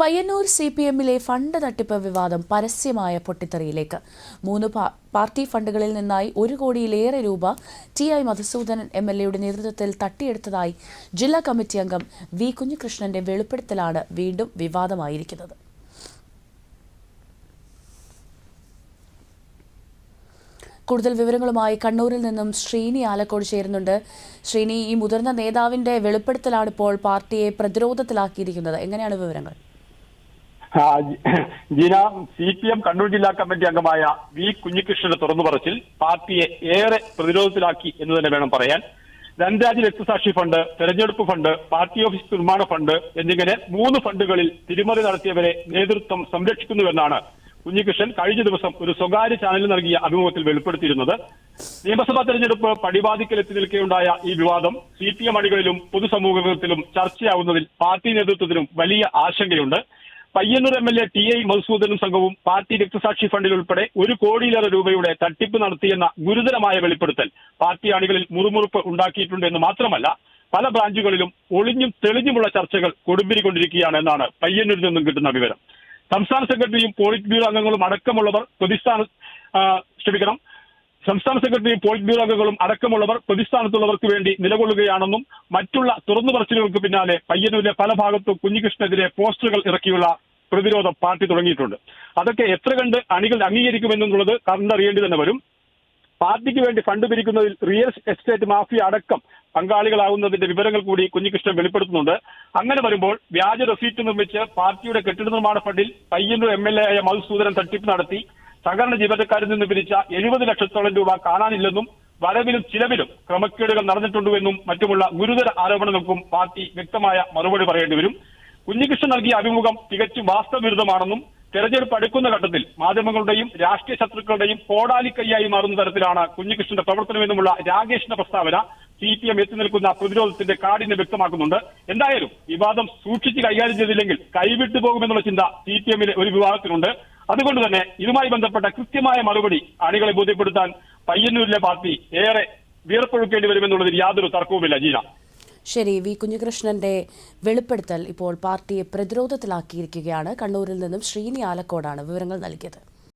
Payyanur C P എമ്മിലെ fund തട്ടിപ്പ് വിവാദം പരസ്യമായ പൊട്ടിത്തെറിയിലേക്ക്. മൂന്ന് പാർട്ടി ഫണ്ടുകളിൽ നിന്നായി ഒരു കോടിയിലേറെ രൂപ T I Madhusoodanan M L എയുടെ നേതൃത്വത്തിൽ തട്ടിയെടുത്തതായി ജില്ലാ കമ്മിറ്റി അംഗം വി കുഞ്ഞികൃഷ്ണന്റെ വെളിപ്പെടുത്തലാണ് വീണ്ടും വിവാദമായിരിക്കുന്നത്. കൂടുതൽ വിവരങ്ങളുമായി കണ്ണൂരിൽ നിന്നും ശ്രീനി ആലക്കോട് ചേരുന്നുണ്ട്. ശ്രീനി ഈ മുതിർന്ന നേതാവിന്റെ വെളിപ്പെടുത്തലാണ് ഇപ്പോൾ പാർട്ടിയെ പ്രതിരോധത്തിലാക്കിയിരിക്കുന്നത്. എങ്ങനെയാണ് വിവരങ്ങൾ? ജിന സി പി എം കണ്ണൂർ ജില്ലാ കമ്മിറ്റി അംഗമായ വി കുഞ്ഞികൃഷ്ണന്റെ തുറന്നു പറച്ചിൽ പാർട്ടിയെ ഏറെ പ്രതിരോധത്തിലാക്കി എന്ന് തന്നെ വേണം പറയാൻ. ധനരാജ് രക്തസാക്ഷി ഫണ്ട് തെരഞ്ഞെടുപ്പ് ഫണ്ട് പാർട്ടി ഓഫീസ് നിർമ്മാണ ഫണ്ട് എന്നിങ്ങനെ മൂന്ന് ഫണ്ടുകളിൽ തിരിമറി നടത്തിയവരെ നേതൃത്വം സംരക്ഷിക്കുന്നുവെന്നാണ് കുഞ്ഞികൃഷ്ണൻ കഴിഞ്ഞ ദിവസം ഒരു സ്വകാര്യ ചാനലിൽ നൽകിയ അഭിമുഖത്തിൽ വെളിപ്പെടുത്തിയിരുന്നത്. നിയമസഭാ തെരഞ്ഞെടുപ്പ് പടിവാതിക്കലെത്തി നിൽക്കെയുണ്ടായ ഈ വിവാദം സി പി എം അണികളിലും പൊതുസമൂഹത്തിലും ചർച്ചയാവുന്നതിൽ പാർട്ടി നേതൃത്വത്തിനും വലിയ ആശങ്കയുണ്ട്. Payyanur M L A T I മധുസൂദനും സംഘവും പാർട്ടി രക്തസാക്ഷി ഫണ്ടിൽ ഉൾപ്പെടെ ഒരു കോടിയിലേറെ രൂപയുടെ തട്ടിപ്പ് നടത്തിയെന്ന ഗുരുതരമായ വെളിപ്പെടുത്തൽ പാർട്ടി അണികളിൽ മുറുമുറുപ്പ് ഉണ്ടാക്കിയിട്ടുണ്ട് എന്ന് മാത്രമല്ല പല ബ്രാഞ്ചുകളിലും ഒളിഞ്ഞും തെളിഞ്ഞുമുള്ള ചർച്ചകൾ കൊടുമ്പിരിക്കൊണ്ടിരിക്കുകയാണ് എന്നാണ് പയ്യന്നൂരിൽ നിന്നും കിട്ടുന്ന വിവരം. സംസ്ഥാന സെക്രട്ടറിയും പോളിറ്റ് ബ്യൂറോ അംഗങ്ങളും അടക്കമുള്ളവർ പ്രതിസ്ഥാന ക്ഷമിക്കണം സംസ്ഥാന സെക്രട്ടറി പോളിറ്റ് ബ്യൂറോ അംഗങ്ങളും അടക്കമുള്ളവർ പ്രതിസ്ഥാനത്തുള്ളവർക്ക് വേണ്ടി നിലകൊള്ളുകയാണെന്നും മറ്റുള്ള തുറന്നു പറച്ചിലുകൾക്ക് പിന്നാലെ പയ്യന്നൂരിലെ പല ഭാഗത്തും കുഞ്ഞികൃഷ്ണനെതിരെ പോസ്റ്ററുകൾ ഇറക്കിയുള്ള പ്രതിരോധം പാർട്ടി തുടങ്ങിയിട്ടുണ്ട്. അതൊക്കെ എത്ര കണ്ട് അണികൾ അംഗീകരിക്കുമെന്നുള്ളത് കണ്ടറിയേണ്ടി തന്നെ വരും. പാർട്ടിക്ക് വേണ്ടി ഫണ്ട് പിരിക്കുന്നതിൽ റിയൽ എസ്റ്റേറ്റ് മാഫിയ അടക്കം പങ്കാളികളാവുന്നതിന്റെ വിവരങ്ങൾ കൂടി കുഞ്ഞികൃഷ്ണൻ വെളിപ്പെടുത്തുന്നുണ്ട്. അങ്ങനെ വരുമ്പോൾ വ്യാജ റെസീറ്റ് നിർമ്മിച്ച് പാർട്ടിയുടെ കെട്ടിട നിർമ്മാണ ഫണ്ടിൽ പയ്യന്നൂർ എം എൽ എ ആയ മധുസൂദനൻ തട്ടിപ്പ് നടത്തി. സഹകരണ ജീവനക്കാരിൽ നിന്ന് പിരിച്ച എഴുപത് ലക്ഷത്തോളം രൂപ കാണാനില്ലെന്നും വരവിലും ചിലവിലും ക്രമക്കേടുകൾ നടന്നിട്ടുണ്ടെന്നും മറ്റുമുള്ള ഗുരുതര ആരോപണങ്ങൾക്കും പാർട്ടി വ്യക്തമായ മറുപടി പറയേണ്ടി വരും. കുഞ്ഞികൃഷ്ണൻ നൽകിയ അഭിമുഖം തികച്ചും വാസ്തവവിരുദ്ധമാണെന്നും തെരഞ്ഞെടുപ്പ് അടുക്കുന്ന ഘട്ടത്തിൽ മാധ്യമങ്ങളുടെയും രാഷ്ട്രീയ ശത്രുക്കളുടെയും കോടാലിക്കൈയായി മാറുന്ന തരത്തിലാണ് കുഞ്ഞികൃഷ്ണന്റെ പ്രവർത്തനമെന്നുമുള്ള രാകേഷിന്റെ പ്രസ്താവന സി പി എം എത്തി നിൽക്കുന്ന പ്രതിരോധത്തിന്റെ കാഠിന്യം വ്യക്തമാക്കുന്നുണ്ട്. എന്തായാലും വിവാദം സൂക്ഷിച്ച് കൈകാര്യം ചെയ്തില്ലെങ്കിൽ കൈവിട്ടു പോകുമെന്നുള്ള ചിന്ത സി പി എമ്മിലെ ഒരു വിഭാഗത്തിനുണ്ട്. അതുകൊണ്ട് തന്നെ ഇതുമായി ബന്ധപ്പെട്ട കൃത്യമായ മറുപടി അണികളെ ബോധ്യപ്പെടുത്താൻ പയ്യന്നൂരിലെ പാർട്ടി ഏറെ വിയർപ്പൊഴുക്കേണ്ടി വരുമെന്നുള്ളതിൽ യാതൊരു തർക്കവുമില്ല ജീന. ശരി വി കുഞ്ഞികൃഷ്ണന്റെ വെളിപ്പെടുത്തൽ ഇപ്പോൾ പാർട്ടിയെ പ്രതിരോധത്തിലാക്കിയിരിക്കുകയാണ്. കണ്ണൂരിൽ നിന്നും ശ്രീനി ആലക്കോടാണ് വിവരങ്ങൾ നൽകിയത്.